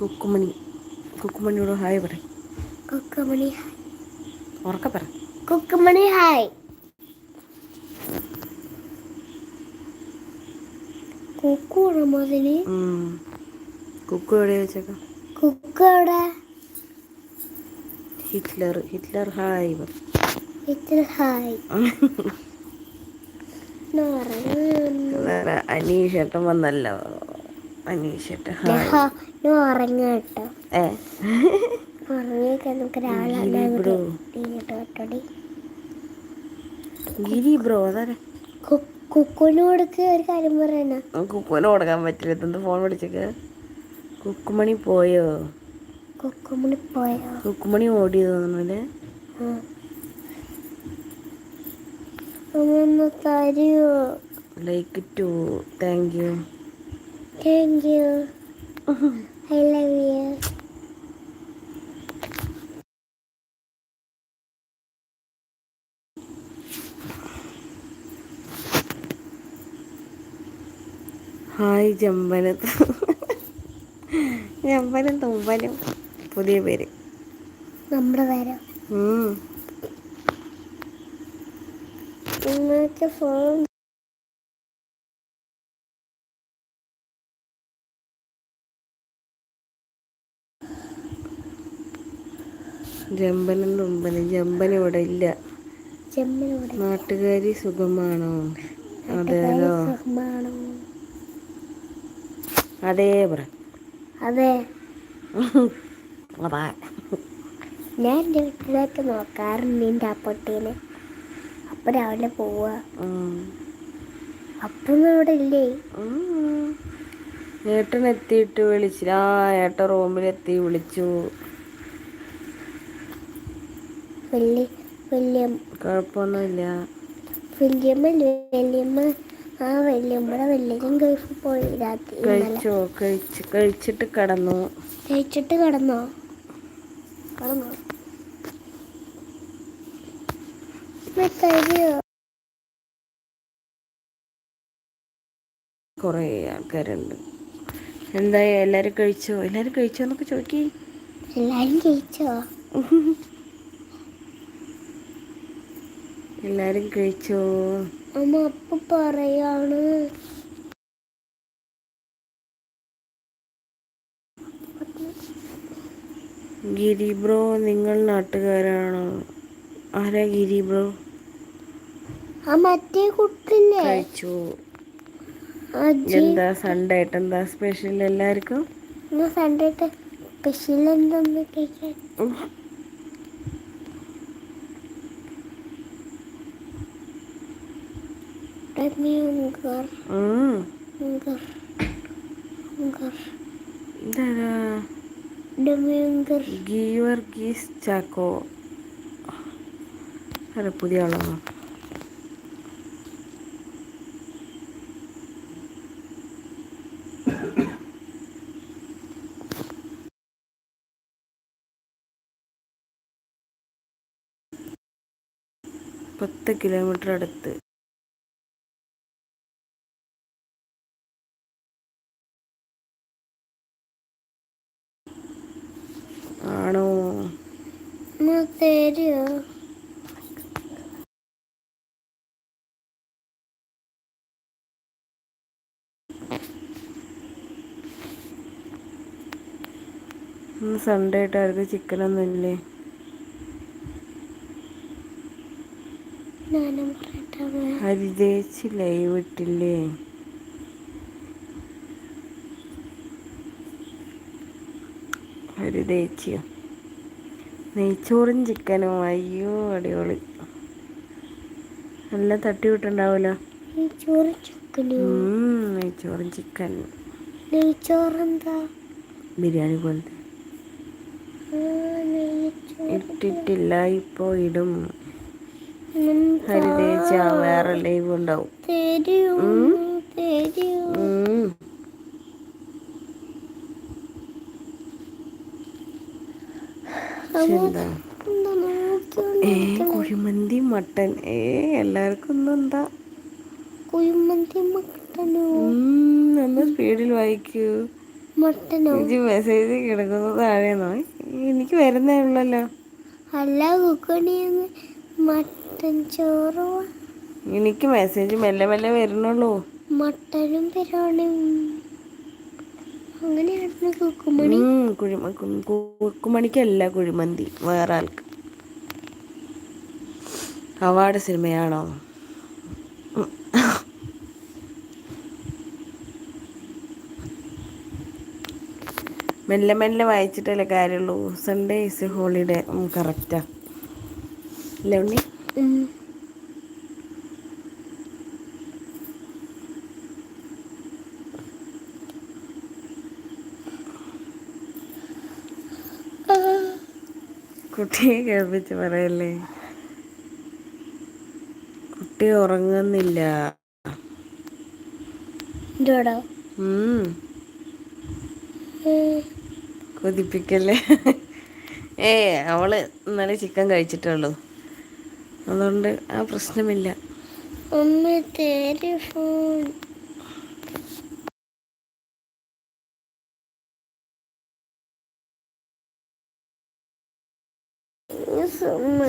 കുക്കുമണി. കുക്കുമണിയോട് hi പറ. കുക്കുമണി ഉറക്ക പറ. കുക്കുമണി ഹായ്. കുക്കു ഉം. കുക്കു എവിടെ വെച്ചേക്കാം കുക്കു എവിടെ? ഹിറ്റ്ലർ ഹിറ്റ്ലർ ഹായ് പറ. Hitler hi. അനീഷേട്ടൻ വന്നല്ലോ. അനീഷേട്ടൻ ഹായ്. ഉറങ്ങാം കേട്ടോ. ഏ. ഉറങ്ങിയൊക്കെ നമുക്ക് രാവിലെ ഗിരി അങ്ങ് ബ്രോ. തീരിട്ട് കേട്ടോടി ഗിരി ബ്രോ അതാരെ? കു- കുക്കുവിനോടൊക്കെ ഒരു കാര്യം പറയണ. കുക്കുവിന് കൊടുക്കാൻ പറ്റില്ല. ഫോൺ വിളിച്ചൊക്കെ? കുക്കുമണി പോയോ? കുക്കുമണി പോയോ? കുക്കുമണി ഓടി തോന്നുന്നല്ലേ ആ. ഒന്ന് തരുമോ like too. Thank you. Thank you. I love you. Hi ജമ്പനത്ത് ജമ്പനും തുമ്പനും പുതിയ പേര്. നമ്മുടെ പേരോ. ഫോൺ ജമ്പനും തുമ്പനും. ജമ്പൻ ഇവിടെ ഇല്ല. നാട്ടുകാരി സുഖമാണോ? അതേലോ അതേ പറ. അതെ. അതാ. ഞാൻ എന്റെ വീട്ടിലേക്ക് നോക്കാറുണ്ട് എന്റെ അപ്പൊട്ടീനെ അപ്പൊ രാവിലെ പോവുക അപ്പൊന്നും ഇവിടെ ഇല്ലേ. ഏട്ടൻ എത്തിയിട്ട് വിളിച്ചില്ല. ആ ഏട്ടൻ റൂമിലെത്തി വിളിച്ചു. വലിയ വലിയ കുഴപ്പമൊന്നുമില്ല. വല്യമ്മ? വല്യമ്മ ആ വല്യമ്മയുടെ വല്യമ്മ ഗൾഫിൽ പോയി രാത്രി കഴിച്ചോ? കഴിച്ച് കഴിച്ചിട്ട് കിടന്നു. കഴിച്ചിട്ട് കിടന്നോ? കിടന്നോ? കുറേ ആൾക്കാരുണ്ട്. എന്താ എല്ലാവരും കഴിച്ചോ? എല്ലാവരും കഴിച്ചോ എന്നൊക്കെ ചോദിക്കേ. എല്ലാരും കഴിച്ചോ? എല്ലാവരും കഴിച്ചോ? അമ്മ അപ്പ പറയാണ്. ഗിരി ബ്രോ നിങ്ങൾ നാട്ടുകാരാണോ? ആരാ ഗിരി ബ്രോ? ആ മറ്റേ കുട്ടിനെ കഴിച്ചു? എന്താ സൺഡേ ആയിട്ട് എന്താ സ്പെഷ്യൽ എല്ലാവർക്കും സൺഡേ സ്പെഷ്യൽ എന്താ കഴിക്കാൻ? ഗീവർഗീസ് ചാക്കോ അല്ല പുതിയ ആളാണോ പത്ത് കിലോമീറ്റർ അടുത്ത് ആണോ എന്നാ തരുമോ ഇന്ന് സൺഡേ ആയിട്ട് ആർക്ക് ചിക്കനൊന്നും ഇല്ലേ? അരി പറയട്ടെ ഹരിതേച്ചി ലൈവ് ഇട്ടില്ലേ ഹരിതേച്ചിയോ നെയ്ച്ചോറും ചിക്കനും. അയ്യോ അടിപൊളി. നല്ല തട്ടി വിട്ടുണ്ടാവൂലോ നെയ്ച്ചോറും ചിക്കനും. നെയ്ച്ചോറും ചിക്കൻ നെയ്ച്ചോറെന്താ? ബിരിയാണി പോലത്തെ. ഇട്ടിട്ടില്ല ഇപ്പോൾ ഇടും? ഹരിതേച്ച വേറെ ലൈവ് ഉണ്ടാവും തരുമോ ഉം. തരുമോ ഉം. പക്ഷെ എന്താ ഏ കുഴിമന്തി മട്ടൻ. ഏ എല്ലാവർക്കും ഒന്നും എന്താ? കുഴിമന്തി മട്ടനോ? ഒന്ന് സ്പീഡിൽ വായിക്കൂ. മട്ടനോ? എനിക്ക് മെസ്സേജ് കിടക്കുന്നത് താഴെന്നോ എനിക്ക് വരുന്നേ ഉള്ളല്ലോ. അല്ല കുക്കണിന്ന് മട്ടൻ ചോറ് എനിക്ക് മെസ്സേജ് മെല്ലെ മെല്ലെ വരുന്നുള്ളൂ. മട്ടനും ബിരിയാണിയും അങ്ങനെയായിരുന്നു കുക്കുമണി. കുഴിമ കുക്കുമണിക്കല്ല കുഴിമന്തി. വേറെ ആൾക്ക്. അവാർഡ് സിനിമയാണോ? മെല്ലെ മെല്ലെ വായിച്ചിട്ടല്ലേ കാര്യമുള്ളൂ. സൺഡേ ഇസ് ഹോളിഡേ കറക്റ്റാ അല്ലേ ഉണ്ണി ഉം. ആ, കുട്ടിയെ കേൾപ്പിച്ച് പറയല്ലേ? കുട്ടി ഉറങ്ങുന്നില്ല. കൊതിപ്പിക്കല്ലേ? ഏ അവൾ ഇന്നലെ ചിക്കൻ കഴിച്ചിട്ടുള്ളൂ. അതുകൊണ്ട് ആ പ്രശ്നമില്ല. ഒന്ന് തേരി ഫോൺ അമ്മ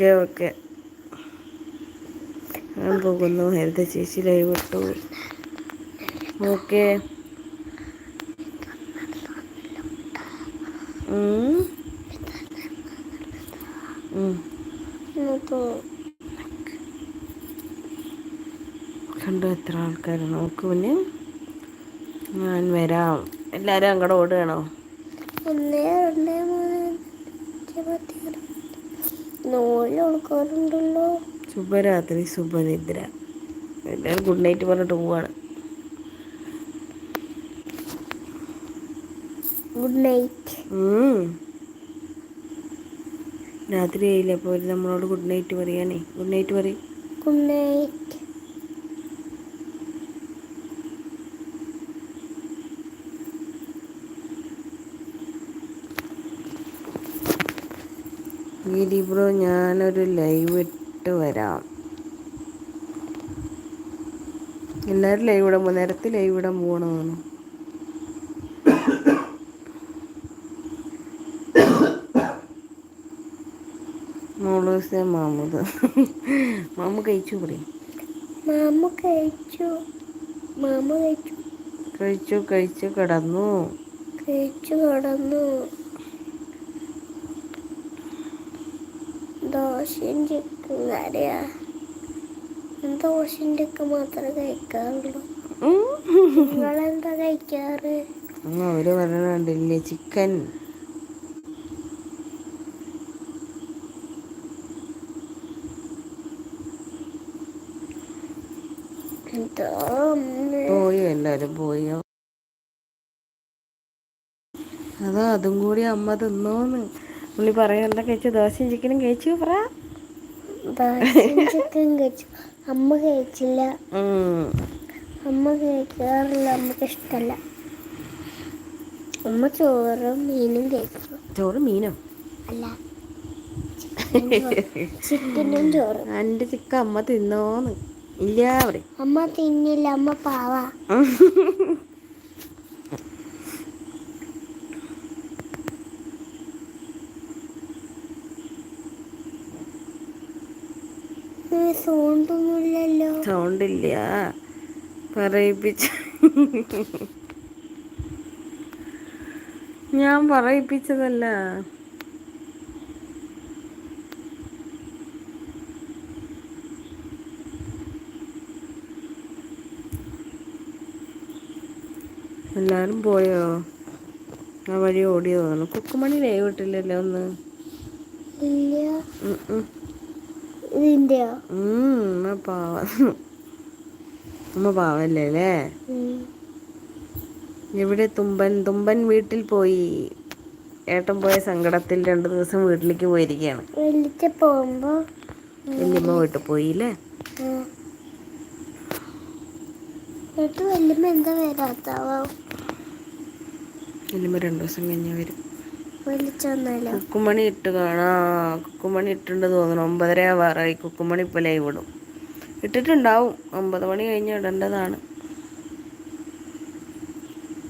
ഓക്കെ ഓക്കെ. ഞാൻ പോകുന്നു. ഹരിത ചേച്ചി ലൈവ് ഇട്ടു. ഓക്കെ. കണ്ടു എത്ര ആൾക്കാർ നോക്ക് പിന്നെ ഞാൻ വരാം. എല്ലാവരും അങ്ങോട്ട് ഓടുകയാണോ? ഒന്നേ രണ്ടേ മൂന്ന് ഇരുപത്. ആൾക്കാരുണ്ടല്ലോ ശുഭരാത്രി ശുഭനിദ്ര. എല്ലാവരും ഗുഡ് നൈറ്റ് പറഞ്ഞിട്ട് പോവാണ്. Good night. രാത്രി ആയില്ലേ അപ്പോൾ അവർ നമ്മളോട് ഗുഡ് നൈറ്റ് പറയാനേ ഗുഡ് നൈറ്റ് പറയും. ഗുഡ് നൈറ്റ് ഗിരി ബ്രോ ഞാനൊരു ലൈവ് ഇട്ട് വരാം. എല്ലാവരും ലൈവ് ഇടാൻ പോകും. നേരത്തെ ലൈവ് ഇടാൻ പോകണമെന്ന് മോളൂസ് മാമൂദ് മാമു കഴിച്ചു പറയും. മാമ കഴിച്ചു. മാമ കഴിച്ചു. കഴിച്ചു കഴിച്ചു കിടന്നു. കഴിച്ചു കിടന്നു. ദോശയും ചിക്കൻ കറിയാ ദോശയും ചിക്കൻ മാത്രമേ കഴിക്കാറുള്ളൂ. നിങ്ങളെന്താ കഴിക്കാറ്? അവർ പറയണുണ്ടല്ലേ ചിക്കൻ. പോയോ എല്ലാരും പോയോ. അതാ അതും കൂടി അമ്മ തിന്നോന്ന്. പുള്ളി പറയും എന്താ കഴിച്ചു? ദോശയും ചിക്കനും കഴിച്ചു പറ. ചിക്കൻ കഴിച്ചു. അമ്മ കഴിച്ചില്ല. അമ്മ കഴിക്കാറില്ല അമ്മയ്ക്ക് ഇഷ്ടമല്ല അമ്മ ചോറും മീനും കഴിക്കും. ചോറ് മീനോ? അല്ല ചിക്കനും ചോറും. എന്റെ ചിക്കൻ അമ്മ തിന്നോന്ന്. ഇല്ല അവിടെ. അമ്മ തിന്നില്ല അമ്മ പാവ. സോണ്ടൊന്നുമില്ലല്ലോ. സൗണ്ട് ഇല്ല പറയിപ്പിച്ച. ഞാൻ പറയിപ്പിച്ചതല്ല. എല്ലാരും പോയോ? ആ വഴി ഓടിയോ? തോന്നുന്നു കുക്കുമണി ലൈവ് ഇട്ടില്ലല്ലോ ഒന്ന്. ഇല്ല. ഇതിന്റെയോ? ഉം, അമ്മ പാവ. അമ്മ പാവല്ലേ അല്ലേ. എവിടെ തുമ്പൻ? തുമ്പൻ വീട്ടിൽ പോയി. ഏട്ടൻ പോയ സങ്കടത്തിൽ രണ്ടു ദിവസം വീട്ടിലേക്ക് പോയിരിക്കുകയാണ്. പോകുമ്പോ വല്യമ്മ വീട്ടിൽ പോയില്ലേ വല്യമ്മ എന്താ വരാത്താവോ വല്യമ്മ രണ്ടു ദിവസം കഴിഞ്ഞ് വരും. കുക്കുമണി ഇട്ട് കാണാ. കുക്കുമണി ഇട്ടുണ്ട് തോന്നണം ഒമ്പതര ആവാറായി. കുക്കുമണി ഇപ്പോൾ ലൈവ് ഇടും. ഇട്ടിട്ടുണ്ടാവും. ഒമ്പത് മണി കഴിഞ്ഞ് ഇടേണ്ടതാണ്.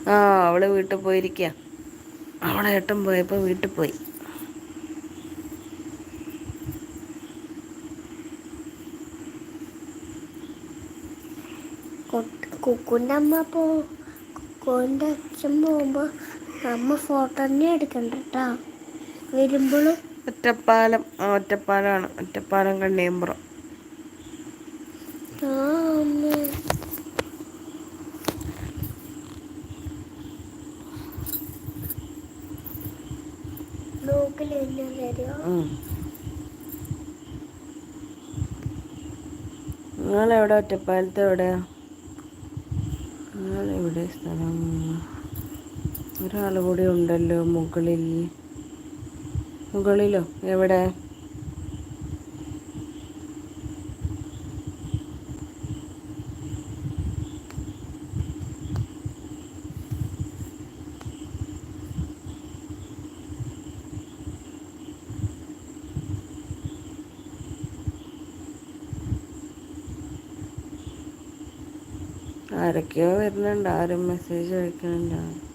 ആ അവൾ വീട്ടിൽ പോയിരിക്കുക അവളെ ഏട്ടൻ പോയപ്പോൾ വീട്ടിൽ പോയി. കുക്കുന്റെ അമ്മ പോ കുക്കുന്റെ അച്ഛൻ പോകുമ്പോൾ അമ്മ ഫോട്ടോ തന്നെ എടുക്കണ്ട കേട്ടോ വരുമ്പോഴും ഒറ്റപ്പാലം ആ ഒറ്റപ്പാലമാണ് ഒറ്റപ്പാലം കണ്ണിയമ്പുറം ആ അമ്മ. നിങ്ങളെവിടെ? ഒറ്റപ്പാലത്ത് എവിടെയാ നിങ്ങളെവിടെ സ്ഥലം? ഒരാൾ കൂടി ഉണ്ടല്ലോ മുകളിൽ. മുകളിലോ? എവിടെ? ആരൊക്കെയോ വരുന്നുണ്ട്. ആരും മെസ്സേജ് അയക്കുന്നുണ്ട്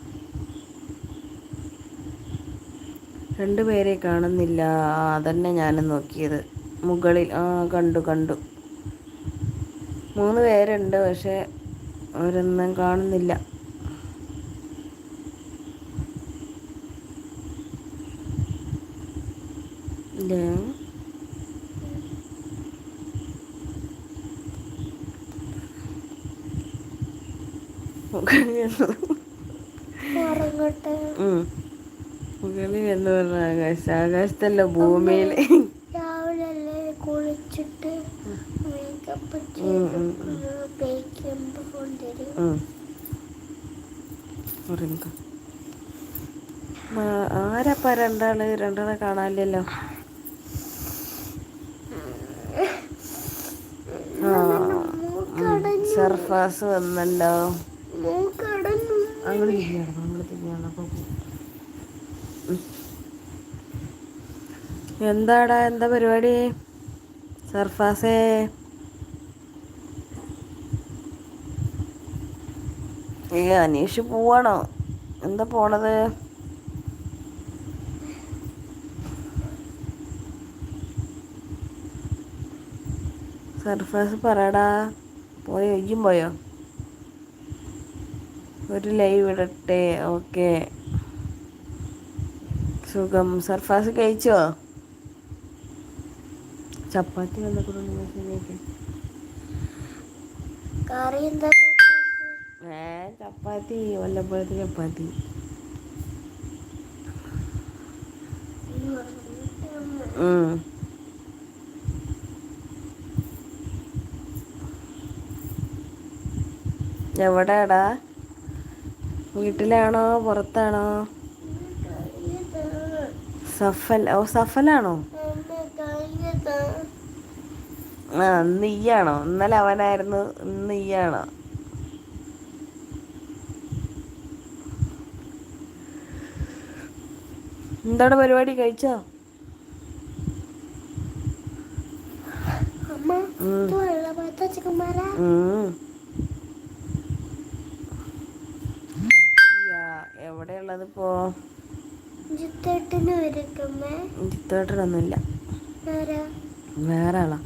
രണ്ടുപേരെ കാണുന്നില്ല. അതന്നെ ഞാനും നോക്കിയത്. മുകളിൽ ആ കണ്ടു കണ്ടു. മൂന്ന് പേരുണ്ട് പക്ഷേ അവരൊന്നും കാണുന്നില്ല ഇല്ലേ മുകളിൽ എന്ന് ഉറങ്ങട്ടെ ഉം. മുകളിൽ എന്ന് പറഞ്ഞ ആകാശം ആകാശത്തല്ല ഭൂമിയിൽ. രാവിലെ കുളിച്ചിട്ട് മേക്കപ്പ് കൊണ്ടുവരും. മാ- രണ്ടാൾ? രണ്ടാളെ കാണാനില്ലല്ലോ. സർഫാസ് വന്നല്ലോ. അങ്ങനെ അങ്ങോട്ട് തിരിഞ്ഞാണ് അങ്ങോട്ട് തിരിഞ്ഞാണ് അപ്പൊ പോ. ഉം. എന്താടാ എന്താ പരിപാടി? സർഫാസേ. ഏ അനീഷ് പോവാണോ? എന്താ പോണത്? സർഫാസ് പറയടാ പോയി? ഒയ്യും പോയോ? ഒരു ലൈവ് ഇടട്ടെ. ഓക്കെ. സുഖം. സർഫാസ് കഴിച്ചോ? ചപ്പാത്തി വന്നപ്പോൾ മെസ്സേജ് കറി എന്താ? ഏ ചപ്പാത്തി. വല്ലപ്പോഴത്തെ ചപ്പാത്തി. ഉം. എവിടെയാടാ വീട്ടിലാണോ? പുറത്താണോ? സഫൽ. ഓ സഫലാണോ? ആ ഇന്ന് ഈയാണോ ഇന്നലെ അവനായിരുന്നു ഇന്ന് ഈയാണോ എന്താണ് പരിപാടി? കഴിച്ചോ? എവിടെയുള്ളത് ഇപ്പോ? ജിത്തേട്ടിന് ഒരുക്കമ്മേ ചിത്തോട്ടനൊന്നുമില്ല ആരാ? വേറെ ആളാ.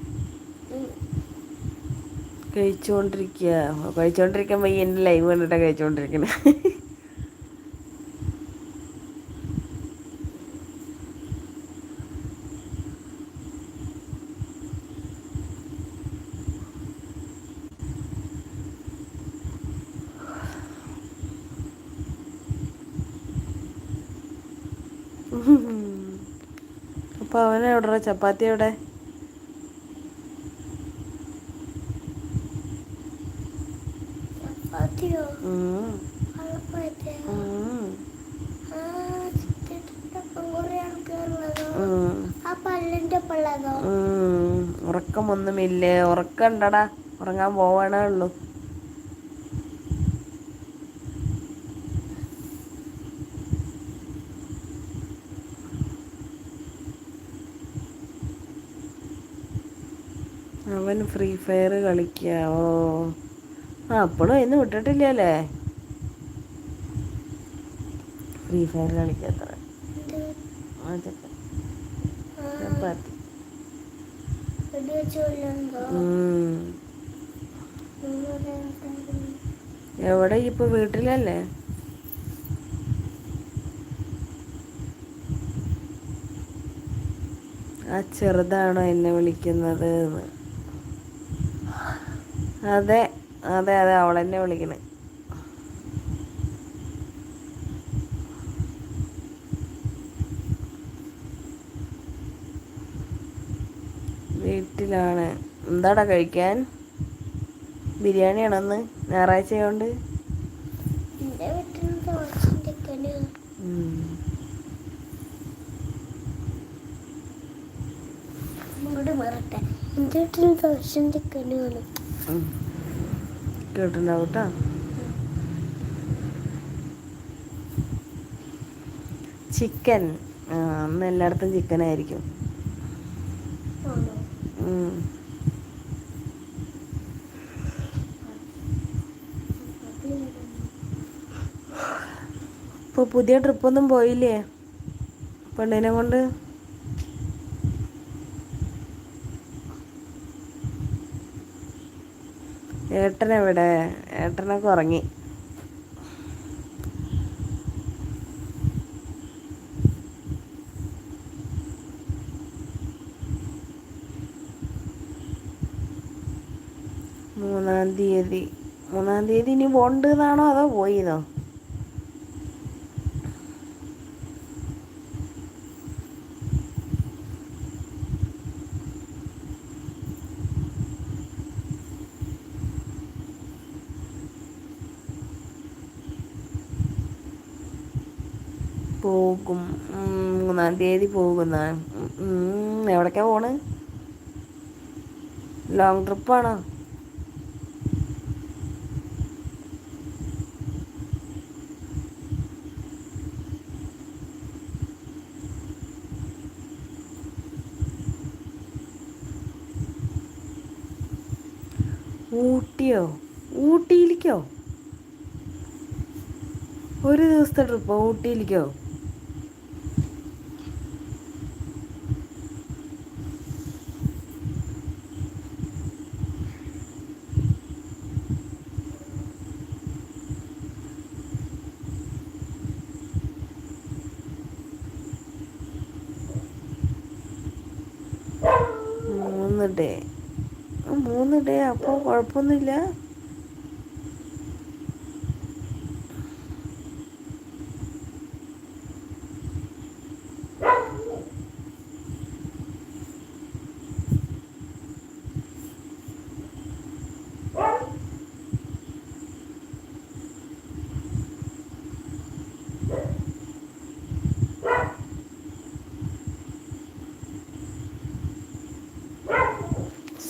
കഴിച്ചുകൊണ്ടിരിക്കുക കഴിച്ചുകൊണ്ടിരിക്കുമ്പോ ഈ എന്റെ ലൈവ് കണ്ടിട്ടാ കഴിച്ചുകൊണ്ടിരിക്കുന്നത് അപ്പൊ അവനെവിടെ ചപ്പാത്തി എവിടെ? ഉറക്കണ്ടടാ ഉറങ്ങാൻ പോവാണേ ഉള്ളൂ. അവൻ ഫ്രീ ഫയർ കളിക്കാവോ? ആ അപ്പോഴും ഇന്ന് വിട്ടിട്ടില്ല അല്ലേ ഫ്രീ ഫയർ കളിക്കാത്ത എവിടെ ഇപ്പൊ വീട്ടിലല്ലേ? ആ ചെറുതാണോ എന്നെ വിളിക്കുന്നത് അതെ അതെ അതെ അവളെന്നെ വിളിക്കണേ വീട്ടിലാണ് എന്താടാ കഴിക്കാൻ ബിരിയാണിയാണോ ഇന്ന് ഞായറാഴ്ച ആയതുകൊണ്ട് എന്റെ വീട്ടിൽ ദോശയും ചിക്കനും ഇങ്ങോട്ട് മാറട്ടെ കഴിക്കാൻ? ബിരിയാണി ആണെന്ന് ഞായറാഴ്ച ആണ് കേട്ടിട്ടുണ്ടാവും കേട്ടോ ചിക്കൻ. അന്ന് എല്ലായിടത്തും ചിക്കൻ ആയിരിക്കും ആണോ ഉം. ഇപ്പൊ പുതിയ ട്രിപ്പൊന്നും പോയില്ലേ? പെണ്ണിനെ കൊണ്ട്? ഏട്ടനെവിടെ ഏട്ടനൊക്കെ ഉറങ്ങി. മൂന്നാം തീയതി. മൂന്നാം തീയതി ഇനി പോണ്ട് എന്നാണോ അതോ പോയിന്നോ? ഉം, മൂന്നാം തീയതി പോകുന്ന. എവിടേക്കാ പോണ്? ലോങ് ട്രിപ്പാണോ ഊട്ടിയോ? ഊട്ടിയിലേക്കോ? ഒരു ദിവസത്തെ ട്രിപ്പോ ഊട്ടിയിലേക്കോ മൂന്ന് ഡേ മൂന്ന് ഡേ അപ്പോൾ കുഴപ്പമൊന്നുമില്ല.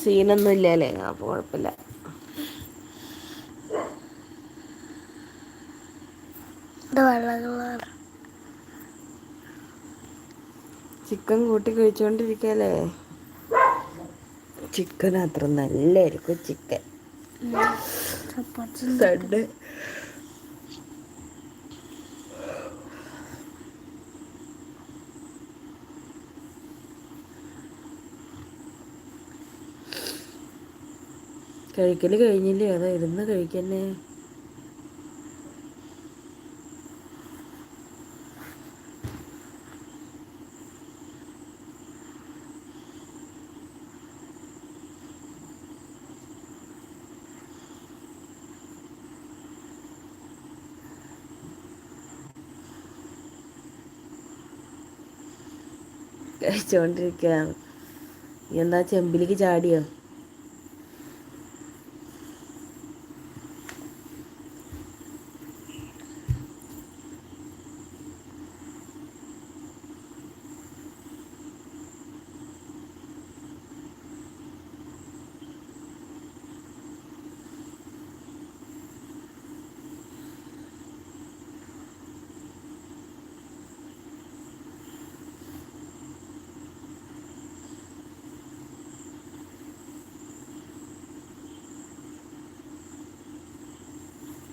സീനൊന്നും ഇല്ലല്ലേ അപ്പോൾ കുഴപ്പമില്ല. ചിക്കൻ കൂട്ടി കഴിച്ചുകൊണ്ടിരിക്കല്ലേ ചിക്കൻ അത്ര നല്ലായിരിക്കും ചിക്കൻ. കഴിക്കൽ കഴിഞ്ഞില്ലേ? അതാ ഇരുന്ന് കഴിക്കന്നെ? കഴിച്ചോണ്ടിരിക്കുകയാണ് നീ എന്താ ചെമ്പിലേക്ക് ചാടിയോ?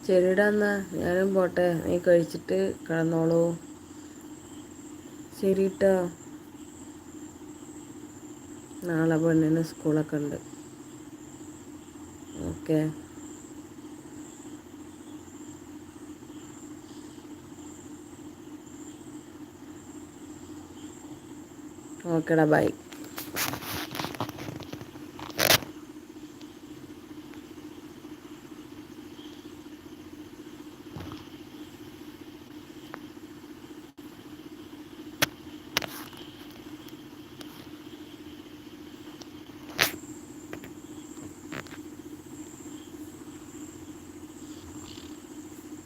ശരിടാ എന്നാ ഞാനും പോട്ടെ നീ കഴിച്ചിട്ട് കിടന്നോളൂ. ശരി കേട്ടോ നാളെ പെണ്ണിന് സ്കൂളൊക്കെ ഉണ്ട്. ഓക്കെ. ഓക്കെടാ ബൈ.